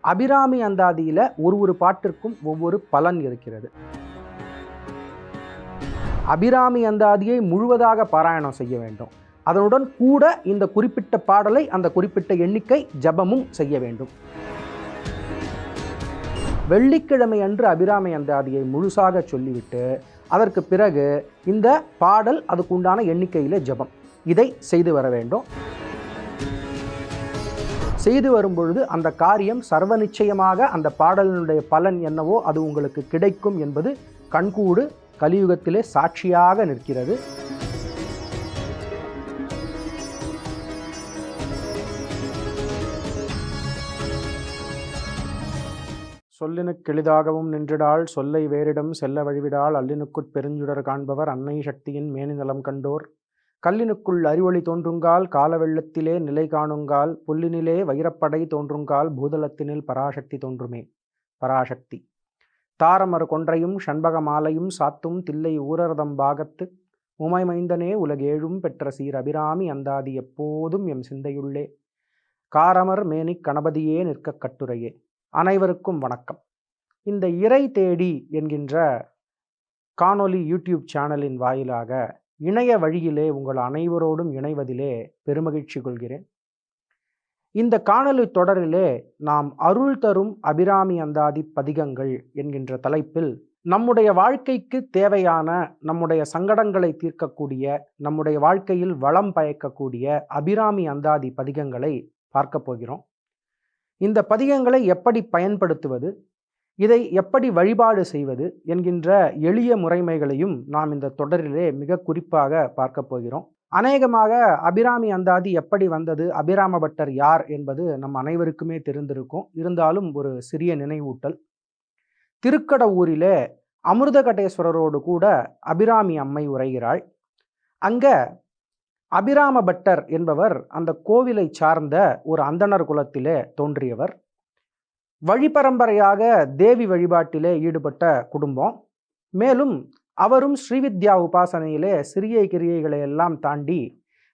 அபிராமி அந்தாதியில் ஒரு ஒரு பாட்டிற்கும் ஒவ்வொரு பலன் இருக்கிறது. அபிராமி அந்தாதியை முழுவதாக பாராயணம் செய்ய வேண்டும். அதனுடன் கூட இந்த குறிப்பிட்ட பாடலை அந்த குறிப்பிட்ட எண்ணிக்கை ஜபமும் செய்ய வேண்டும். வெள்ளிக்கிழமை அன்று அபிராமி அந்தாதியை முழுசாக சொல்லிவிட்டு அதற்கு பிறகு இந்த பாடல் அதுக்குண்டான எண்ணிக்கையில் ஜபம். இதை செய்து வர வேண்டும். செய்து வரும்பொழுது அந்த காரியம் சர்வ நிச்சயமாக அந்த பாடலினுடைய பலன் என்னவோ அது உங்களுக்கு கிடைக்கும் என்பது கண்கூடு கலியுகத்திலே சாட்சியாக நிற்கிறது. சொல்லினுக்கு எளிதாகவும் நின்றிடாள் சொல்லை வேறிடம் செல்ல வழிவிடாள் அல்லினுக்குட் பெருஞ்சுடர் காண்பவர் அன்னை சக்தியின் மேனிநலம் கண்டோர். கல்லினுக்குள் அறிவொளி தோன்றுங்கால் காலவெள்ளத்திலே நிலை காணுங்கால் புல்லினிலே வைரப்படை தோன்றுங்கால் பூதலத்தினில் பராசக்தி தோன்றுமே. பராசக்தி. தாரமர் கொன்றையும் சண்பக மாலையும் சாத்தும் தில்லை ஊரர்தம் பாகத்து உமைமைந்தனே உலகேழும் பெற்ற சீர் அபிராமி அந்தாதி எப்போதும் எம் சிந்தையுள்ளே. காரமர் மேனிக் கணபதியே நிற்கக் கட்டுரையே. அனைவருக்கும் வணக்கம். இந்த இறை தேடி என்கின்ற காணொலி யூடியூப் சேனலின் வாயிலாக இணைய வழியிலே உங்கள் அனைவரோடும் இணைவதிலே பெருமகிழ்ச்சி கொள்கிறேன். இந்த காணொலி தொடரிலே நாம் அருள் தரும் அபிராமி அந்தாதி பதிகங்கள் என்கின்ற தலைப்பில் நம்முடைய வாழ்க்கைக்கு தேவையான நம்முடைய சங்கடங்களை தீர்க்கக்கூடிய நம்முடைய வாழ்க்கையில் வளம் பயக்கக்கூடிய அபிராமி அந்தாதி பதிகங்களை பார்க்க போகிறோம். இந்த பதிகங்களை எப்படி பயன்படுத்துவது? இதை எப்படி வழிபாடு செய்வது என்கின்ற எளிய முறைமைகளையும் நாம் இந்த தொடரிலே மிக குறிப்பாக பார்க்க போகிறோம். அநேகமாக அபிராமி அந்தாதி எப்படி வந்தது அபிராம பட்டர் யார் என்பது நம் அனைவருக்குமே தெரிந்திருக்கும். இருந்தாலும் ஒரு சிறிய நினைவூட்டல். திருக்கடவூரிலே அமிர்தகடேஸ்வரரோடு கூட அபிராமி அம்மை உரைகிறாள். அங்க அபிராம பட்டர் என்பவர் அந்த கோவிலை சார்ந்த ஒரு அந்தணர் குலத்திலே தோன்றியவர். வழிபரம்பரையாக தேவி வழிபாட்டிலே ஈடுபட்ட குடும்பம். மேலும் அவரும் ஸ்ரீவித்யா உபாசனையிலே சிறிய கிரியைகளை எல்லாம் தாண்டி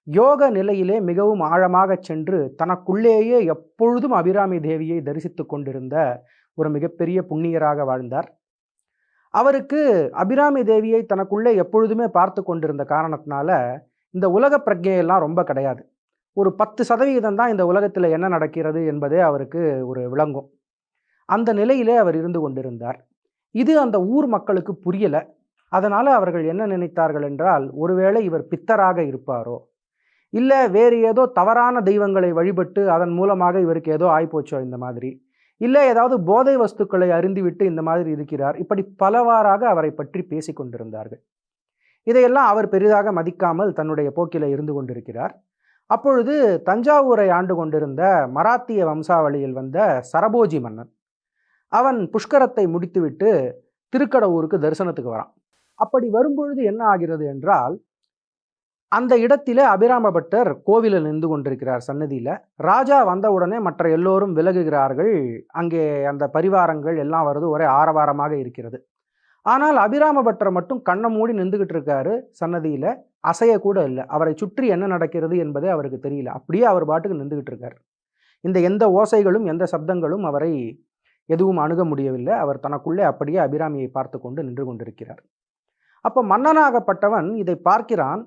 யோக நிலையிலே மிகவும் ஆழமாக சென்று தனக்குள்ளேயே எப்பொழுதும் அபிராமி தேவியை தரிசித்து கொண்டிருந்த ஒரு மிகப்பெரிய புண்ணியராக வாழ்ந்தார். அவருக்கு அபிராமி தேவியை தனக்குள்ளே எப்பொழுதுமே பார்த்து கொண்டிருந்த காரணத்தினால இந்த உலக பிரஜையெல்லாம் ரொம்ப கிடையாது. ஒரு பத்து சதவீதம் தான் இந்த உலகத்தில் என்ன நடக்கிறது என்பதே அவருக்கு ஒரு விளங்கும். அந்த நிலையிலே அவர் இருந்து கொண்டிருந்தார். இது அந்த ஊர் மக்களுக்கு புரியலை. அதனால் அவர்கள் என்ன நினைத்தார்கள் என்றால் ஒருவேளை இவர் பித்தராக இருப்பாரோ? இல்லை வேறு ஏதோ தவறான தெய்வங்களை வழிபட்டு அதன் மூலமாக இவருக்கு ஏதோ ஆய்ப்போச்சோ இந்த மாதிரி? இல்லை ஏதாவது போதை வஸ்துக்களை அருந்திவிட்டு இந்த மாதிரி இருக்கிறார்? இப்படி பலவாறாக அவரை பற்றி பேசி கொண்டிருந்தார்கள். இதையெல்லாம் அவர் பெரிதாக மதிக்காமல் தன்னுடைய போக்கில இருந்து கொண்டிருக்கிறார். அப்பொழுது தஞ்சாவூரை ஆண்டு கொண்டிருந்த மராத்திய வம்சாவளியில் வந்த சரபோஜி மன்னன் அவன் புஷ்கரத்தை முடித்துவிட்டு திருக்கடவுருக்கு தரிசனத்துக்கு வரான். அப்படி வரும்பொழுது என்ன ஆகிறது என்றால் அந்த இடத்திலே அபிராம பட்டர் கோவிலில் நின்று கொண்டிருக்கிறார் சன்னதியில் ராஜா வந்தவுடனே மற்ற எல்லோரும் விலகுகிறார்கள். அங்கே அந்த பரிவாரங்கள் எல்லாம் வருது ஒரே ஆரவாரமாக இருக்கிறது. ஆனால் அபிராம பட்டர் மட்டும் கண்ணை மூடி நின்றுகிட்டு இருக்காரு சன்னதியில் அசைய கூட இல்லை. அவரை சுற்றி என்ன நடக்கிறது என்பதே அவருக்கு தெரியல. அப்படியே அவர் பாட்டுக்கு நின்றுகிட்டு இருக்கார். இந்த எந்த ஓசைகளும் எந்த சப்தங்களும் அவரை எதுவும் அணுக முடியவில்லை. அவர் தனக்குள்ளே அப்படியே அபிராமியை பார்த்து கொண்டு நின்று கொண்டிருக்கிறார். அப்போ மன்னனாகப்பட்டவன் இதை பார்க்கிறான்.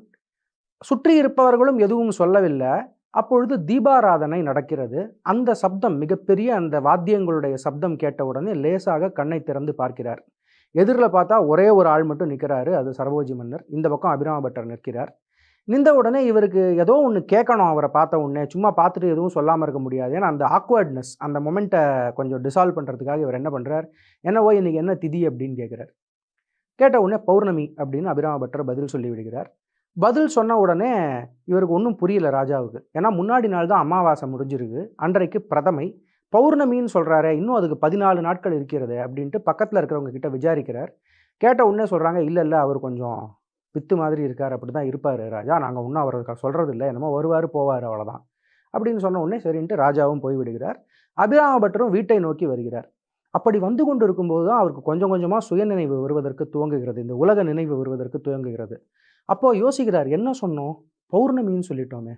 சுற்றி இருப்பவர்களும் எதுவும் சொல்லவில்லை. அப்பொழுது தீபாராதனை நடக்கிறது. அந்த சப்தம் மிகப்பெரிய அந்த வாத்தியங்களுடைய சப்தம் கேட்டவுடனே லேசாக கண்ணை திறந்து பார்க்கிறார். எதிரில் பார்த்தா ஒரே ஒரு ஆள் மட்டும் நிற்கிறாரு. அது சரபோஜி மன்னர். இந்த பக்கம் அபிராம பட்டர் நிற்கிறார். நின்ற உடனே இவருக்கு ஏதோ ஒன்று கேட்கணும் அவரை பார்த்த உடனே. சும்மா பார்த்துட்டு எதுவும் சொல்லாமல் இருக்க முடியாது. ஏன்னா அந்த ஆக்வர்ட்னஸ் அந்த மொமெண்ட்டை கொஞ்சம் டிசால்வ் பண்ணுறதுக்காக இவர் என்ன பண்ணுறார் என்னவோ இன்றைக்கி என்ன திதி அப்படின்னு கேட்குறார். கேட்ட உடனே பௌர்ணமி அப்படின்னு அபிராம பட்டர் பதில் சொல்லி விடுகிறார். பதில் சொன்ன உடனே இவருக்கு ஒன்றும் புரியல ராஜாவுக்கு. ஏன்னா முன்னாடி நாள் தான் அமாவாசை முடிஞ்சிருக்கு. அன்றைக்கு பிரதமை பௌர்ணமின்னு சொல்கிறாரே இன்னும் அதுக்கு பதினாலு நாட்கள் இருக்கிறது அப்படின்ட்டு பக்கத்தில் இருக்கிறவங்க கிட்ட விசாரிக்கிறார். கேட்ட உடனே சொல்கிறாங்க இல்லை இல்லை அவர் கொஞ்சம் பித்து மாதிரி இருக்கார் அப்படி தான் இருப்பார் ராஜா. நாங்கள் இன்னும் அவர் சொல்கிறது இல்லை என்னமோ வருவார் போவார் அவ்வளோதான் அப்படின்னு சொன்ன உடனே சரின்ட்டு ராஜாவும் போய் விடுகிறார். அபிராம பட்டரும் வீட்டை நோக்கி வருகிறார். அப்படி வந்து கொண்டு இருக்கும்போது தான் அவருக்கு கொஞ்சம் கொஞ்சமாக சுயநினைவு வருவதற்கு துவங்குகிறது. இந்த உலக நினைவு வருவதற்கு துவங்குகிறது. அப்போது யோசிக்கிறார் என்ன சொன்னோம்? பௌர்ணமின்னு சொல்லிட்டோமே.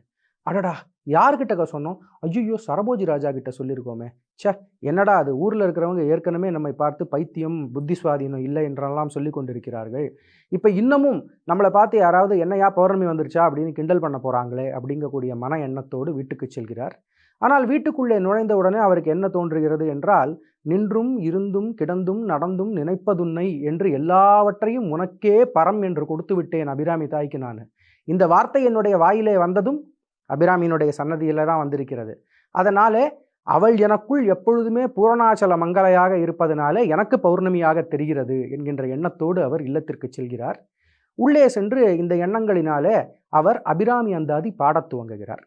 அடடா யார்கிட்ட சொன்னோம்? ஐயோ சரபோஜி ராஜா கிட்ட சொல்லியிருக்கோமே ச்சே என்னடா அது? ஊரில் இருக்கிறவங்க ஏற்கனவே நம்மை பார்த்து பைத்தியம் புத்தி சுவாதீனம் இல்லை என்றெல்லாம் சொல்லி கொண்டிருக்கிறார்கள். இப்போ இன்னமும் நம்மளை பார்த்து யாராவது என்னையா பௌர்ணமி வந்துருச்சா அப்படின்னு கிண்டல் பண்ண போகிறாங்களே அப்படிங்கக்கூடிய மன எண்ணத்தோடு வீட்டுக்கு செல்கிறார். ஆனால் வீட்டுக்குள்ளே நுழைந்த உடனே அவருக்கு என்ன தோன்றுகிறது என்றால் நின்றும் இருந்தும் கிடந்தும் நடந்தும் நினைப்பதுன்னை என்று எல்லாவற்றையும் உனக்கே பரம் என்று கொடுத்து விட்டேன் அபிராமி தாய்க்கு நான். இந்த வார்த்தை என்னுடைய வாயிலே வந்ததும் அபிராமியினுடைய சன்னதியில் தான் வந்திருக்கிறது. அதனால் அவள் எனக்குள் எப்பொழுதுமே பூரணாச்சல மங்கலையாக இருப்பதனாலே எனக்கு பௌர்ணமியாக தெரிகிறது என்கின்ற எண்ணத்தோடு அவர் இல்லத்திற்கு செல்கிறார். உள்ளே சென்று இந்த எண்ணங்களினாலே அவர் அபிராமி அந்தாதி பாடத் துவங்குகிறார்.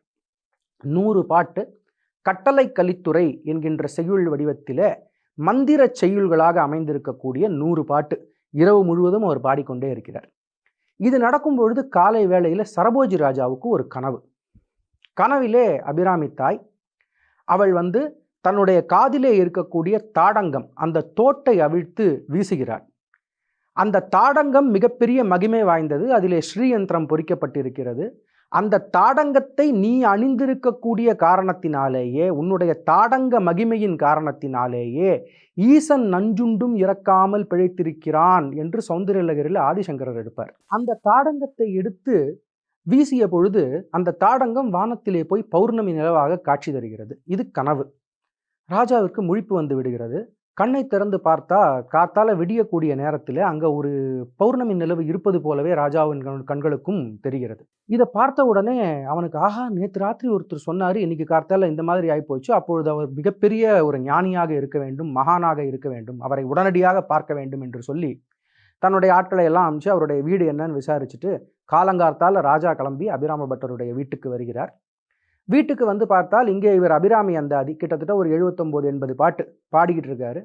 நூறு பாட்டு கட்டளை கலித்துறை என்கின்ற செய்யுள் வடிவத்திலே மந்திர செய்யுள்களாக அமைந்திருக்கக்கூடிய நூறு பாட்டு இரவு முழுவதும் அவர் பாடிக்கொண்டே இருக்கிறார். இது நடக்கும் பொழுது காலை வேளையில் சரபோஜி ராஜாவுக்கு ஒரு கனவு. கனவிலே அபிராமி தாய் அவள் வந்து தன்னுடைய காதிலே இருக்கக்கூடிய தாடங்கம் அந்த தோட்டை அவிழ்த்து வீசுகிறாள். அந்த தாடங்கம் மிகப்பெரிய மகிமை வாய்ந்தது. அதிலே ஸ்ரீயந்திரம் பொறிக்கப்பட்டிருக்கிறது. அந்த தாடங்கத்தை நீ அணிந்திருக்கக்கூடிய காரணத்தினாலேயே உன்னுடைய தாடங்க மகிமையின் காரணத்தினாலேயே ஈசன் நஞ்சுண்டும் இறக்காமல் பிழைத்திருக்கிறான் என்று சௌந்தரலகரில் ஆதிசங்கரர் எடுப்பார். அந்த தாடங்கத்தை எடுத்து வீசிய பொழுது அந்த தாடங்கம் வானத்திலே போய் பௌர்ணமி நிலவாக காட்சி தருகிறது. இது கனவு. ராஜாவிற்கு முழிப்பு வந்து விடுகிறது. கண்ணை திறந்து பார்த்தா காத்தால விடியக்கூடிய நேரத்தில் அங்கே ஒரு பௌர்ணமி நிலவு இருப்பது போலவே ராஜாவின் கண்களுக்கும் தெரிகிறது. இதை பார்த்த உடனே அவனுக்கு ஆஹா நேற்று ராத்திரி ஒருத்தர் சொன்னார் இன்னைக்கு கார்த்தால இந்த மாதிரி ஆகிப்போச்சு அப்பொழுது அவர் மிகப்பெரிய ஒரு ஞானியாக இருக்க வேண்டும் மகானாக இருக்க வேண்டும் அவரை உடனடியாக பார்க்க வேண்டும் என்று சொல்லி தன்னுடைய ஆட்களை எல்லாம் அமிச்சு அவருடைய வீடு என்னன்னு விசாரிச்சுட்டு காலங்கார்த்தால் ராஜா கிளம்பி அபிராம பட்டருடைய வீட்டுக்கு வருகிறார். வீட்டுக்கு வந்து பார்த்தால் இங்கே இவர் அபிராமி அந்தாதி கிட்டத்தட்ட ஒரு எழுபத்தொம்போது எண்பது பாட்டு பாடிக்கிட்டு இருக்காரு.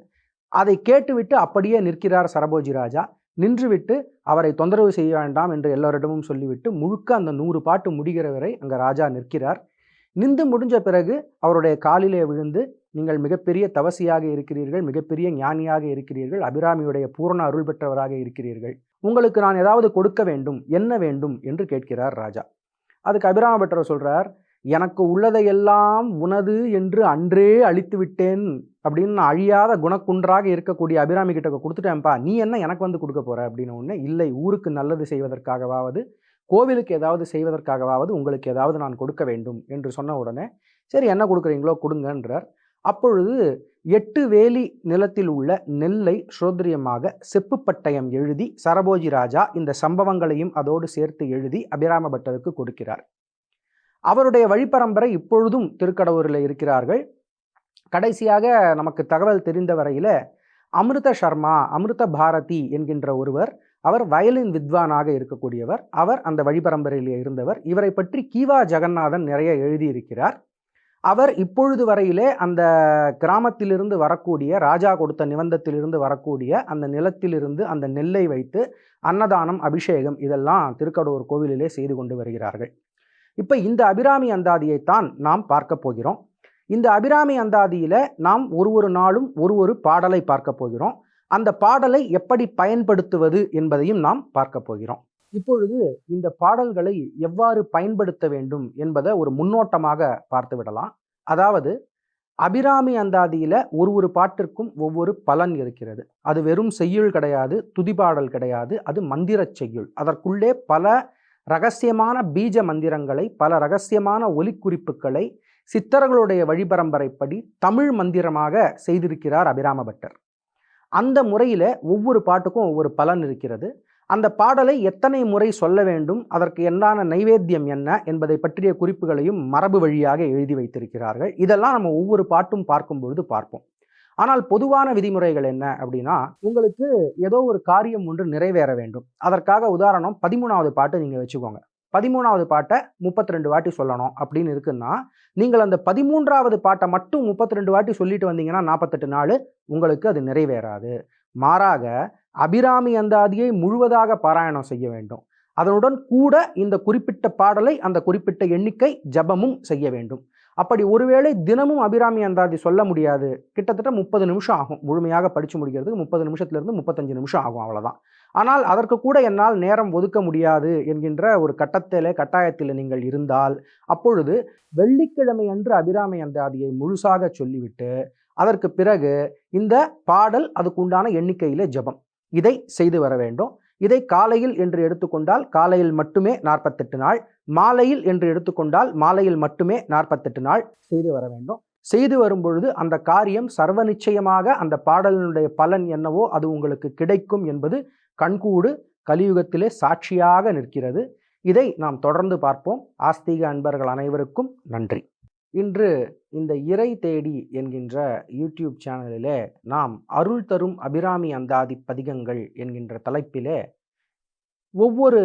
அதை கேட்டுவிட்டு அப்படியே நிற்கிறார் சரபோஜி ராஜா. நின்றுவிட்டு அவரை தொந்தரவு செய்ய வேண்டாம் என்று எல்லோரிடமும் சொல்லிவிட்டு முழுக்க அந்த நூறு பாட்டு முடிகிற வரை அங்கே ராஜா நிற்கிறார். நின்று முடிஞ்ச பிறகு அவருடைய காலிலே விழுந்து நீங்கள் மிகப்பெரிய தவசியாக இருக்கிறீர்கள் மிகப்பெரிய ஞானியாக இருக்கிறீர்கள் அபிராமியுடைய பூரண அருள் பெற்றவராக இருக்கிறீர்கள். உங்களுக்கு நான் ஏதாவது கொடுக்க வேண்டும் என்ன வேண்டும் என்று கேட்கிறார் ராஜா. அதுக்கு அபிராம பெற்றவர் சொல்றார் எனக்கு உள்ளதையெல்லாம் உனது என்று அன்றே அழித்து விட்டேன் அப்படின்னு அழியாத குணக்குன்றாக இருக்கக்கூடிய அபிராமி கிட்ட கொடுத்துட்டேன்ப்பா நீ என்ன எனக்கு வந்து கொடுக்க போற? அப்படின்னு ஒன்று இல்லை ஊருக்கு நல்லது செய்வதற்காகவாவது கோவிலுக்கு ஏதாவது செய்வதற்காகவாவது உங்களுக்கு ஏதாவது நான் கொடுக்க வேண்டும் என்று சொன்ன உடனே சரி என்ன கொடுக்குறீங்களோ கொடுங்கன்றார். அப்பொழுது எட்டு வேலி நிலத்தில் உள்ள நெல்லை ஸ்ரோத்ரியமாக செப்பு பட்டயம் எழுதி சரபோஜி ராஜா இந்த சம்பவங்களையும் அதோடு சேர்த்து எழுதி அபிராம பட்டருக்கு கொடுக்கிறார். அவருடைய வழிபரம்பரை இப்பொழுதும் திருக்கடவுரில் இருக்கிறார்கள். கடைசியாக நமக்கு தகவல் தெரிந்த வரையில் அமிர்த சர்மா அமிர்த பாரதி என்கின்ற ஒருவர் அவர் வயலின் வித்வானாக இருக்கக்கூடியவர். அவர் அந்த வழிபரம்பரையிலே இருந்தவர். இவரை பற்றி கீவா ஜெகநாதன் நிறைய எழுதியிருக்கிறார். அவர் இப்பொழுது வரையிலே அந்த கிராமத்திலிருந்து வரக்கூடிய ராஜா கொடுத்த நிபந்தத்திலிருந்து வரக்கூடிய அந்த நிலத்திலிருந்து அந்த நெல்லை வைத்து அன்னதானம் அபிஷேகம் இதெல்லாம் திருக்கடூர் கோவிலிலே செய்து கொண்டு வருகிறார்கள். இப்போ இந்த அபிராமி அந்தாதியைத்தான் நாம் பார்க்க போகிறோம். இந்த அபிராமி அந்தாதியில் நாம் ஒரு ஒரு நாளும் ஒரு ஒரு பாடலை பார்க்க போகிறோம். அந்த பாடலை எப்படி பயன்படுத்துவது என்பதையும் நாம் பார்க்க போகிறோம். இப்பொழுது இந்த பாடல்களை எவ்வாறு பயன்படுத்த வேண்டும் என்பதை ஒரு முன்னோட்டமாக பார்த்து விடலாம். அதாவது அபிராமி அந்தாதியில ஒரு ஒரு பாட்டிற்கும் ஒவ்வொரு பலன் இருக்கிறது. அது வெறும் செய்யுள் கிடையாது துதிபாடல் கிடையாது அது மந்திரச் செய்யுள். அதற்குள்ளே பல ரகசியமான பீஜ மந்திரங்களை பல ரகசியமான ஒலிக்குறிப்புகளை சித்தர்களுடைய வழிபரம்பரைப்படி தமிழ் மந்திரமாக செய்திருக்கிறார் அபிராம பட்டர் அந்த முறையில் ஒவ்வொரு பாட்டுக்கும் ஒவ்வொரு பலன் இருக்கிறது. அந்த பாடலை எத்தனை முறை சொல்ல வேண்டும் அதற்கு என்னான நைவேத்தியம் என்ன என்பதை பற்றிய குறிப்புகளையும் மரபு வழியாக எழுதி வைத்திருக்கிறார்கள். இதெல்லாம் நம்ம ஒவ்வொரு பாட்டும் பார்க்கும் பொழுது பார்ப்போம். ஆனால் பொதுவான விதிமுறைகள் என்ன அப்படின்னா உங்களுக்கு ஏதோ ஒரு காரியம் ஒன்று நிறைவேற வேண்டும். அதற்காக உதாரணம் பதிமூணாவது பாட்டு நீங்கள் வச்சுக்கோங்க. பதிமூணாவது பாட்டை முப்பத்தி ரெண்டு வாட்டி சொல்லணும் அப்படின்னு இருக்குன்னா நீங்கள் அந்த பதிமூன்றாவது பாட்டை மட்டும் முப்பத்தி ரெண்டு வாட்டி சொல்லிட்டு வந்தீங்கன்னா நாற்பத்தெட்டு நாள் உங்களுக்கு அது நிறைவேறாது. மாறாக அபிராமி அந்தாதியை முழுவதாக பாராயணம் செய்ய வேண்டும். அதனுடன் கூட இந்த குறிப்பிட்ட பாடலை அந்த குறிப்பிட்ட எண்ணிக்கை ஜபமும் செய்ய வேண்டும். அப்படி ஒருவேளை தினமும் அபிராமி அந்தாதி சொல்ல முடியாது. கிட்டத்தட்ட முப்பது நிமிஷம் ஆகும். முழுமையாக படித்து முடிக்கிறதுக்கு முப்பது நிமிஷத்துலேருந்து முப்பத்தஞ்சு நிமிஷம் ஆகும் அவ்வளோதான் ஆனால் அதற்கு கூட என்னால் நேரம் ஒதுக்க முடியாது என்கின்ற ஒரு கட்டத்திலே கட்டாயத்தில் நீங்கள் இருந்தால் அப்பொழுது வெள்ளிக்கிழமை அன்று அபிராமி அந்தாதியை முழுசாக சொல்லிவிட்டு அதற்கு பிறகு இந்த பாடல் அதுக்குண்டான எண்ணிக்கையிலே ஜெபம். இதை செய்து வர வேண்டும். இதை காலையில் என்று எடுத்துக்கொண்டால் காலையில் மட்டுமே நாற்பத்தெட்டு நாள் மாலையில் என்று எடுத்துக்கொண்டால் மாலையில் மட்டுமே நாற்பத்தெட்டு நாள் செய்து வர வேண்டும். செய்து வரும்பொழுது அந்த காரியம் சர்வ நிச்சயமாக அந்த பாடலினுடைய பலன் என்னவோ அது உங்களுக்கு கிடைக்கும் என்பது கண்கூடு கலியுகத்திலே சாட்சியாக நிற்கிறது. இதை நாம் தொடர்ந்து பார்ப்போம். ஆஸ்திக அன்பர்கள் அனைவருக்கும் நன்றி. இன்று இந்த இறை தேடி என்கின்ற யூடியூப் சேனலிலே நாம் அருள் தரும் அபிராமி அந்தாதி பதிகங்கள் என்கின்ற தலைப்பிலே ஒவ்வொரு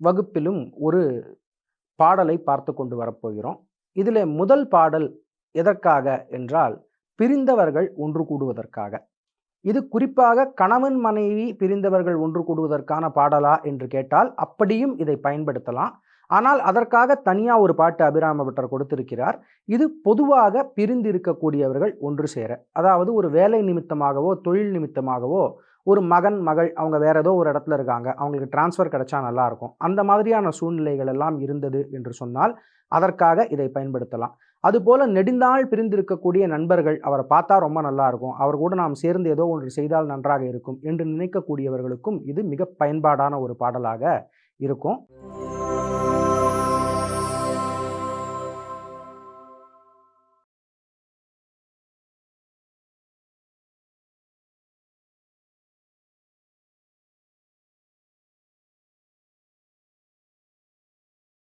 வகுப்பிலும் ஒரு பாடலை பார்த்து கொண்டு வரப்போகிறோம். இதில் முதல் பாடல் எதற்காக என்றால் பிரிந்தவர்கள் ஒன்று கூடுவதற்காக. இது குறிப்பாக கணவன் மனைவி பிரிந்தவர்கள் ஒன்று கூடுவதற்கான பாடலா என்று கேட்டால் அப்படியும் இதை பயன்படுத்தலாம். ஆனால் அதற்காக தனியாக ஒரு பாட்டு அபிராம பட்டர் கொடுத்திருக்கிறார். இது பொதுவாக பிரிந்திருக்கக்கூடியவர்கள் ஒன்று சேர. அதாவது ஒரு வேலை நிமித்தமாகவோ தொழில் நிமித்தமாகவோ ஒரு மகன் மகள் அவங்க வேற ஏதோ ஒரு இடத்துல இருக்காங்க. அவங்களுக்கு டிரான்ஸ்ஃபர் கிடைச்சா நல்லாயிருக்கும் அந்த மாதிரியான சூழ்நிலைகள் எல்லாம் இருந்தது என்று சொன்னால் அதற்காக இதை பயன்படுத்தலாம். அதுபோல் நெடுந்தாள் பிரிந்திருக்கக்கூடிய நண்பர்கள் அவரை பார்த்தா ரொம்ப நல்லாயிருக்கும். அவர் கூட நாம் சேர்ந்து ஏதோ ஒன்று செய்தால் நன்றாக இருக்கும் என்று நினைக்கக்கூடியவர்களுக்கும் இது மிக பயன்பாடான ஒரு பாடலாக இருக்கும்.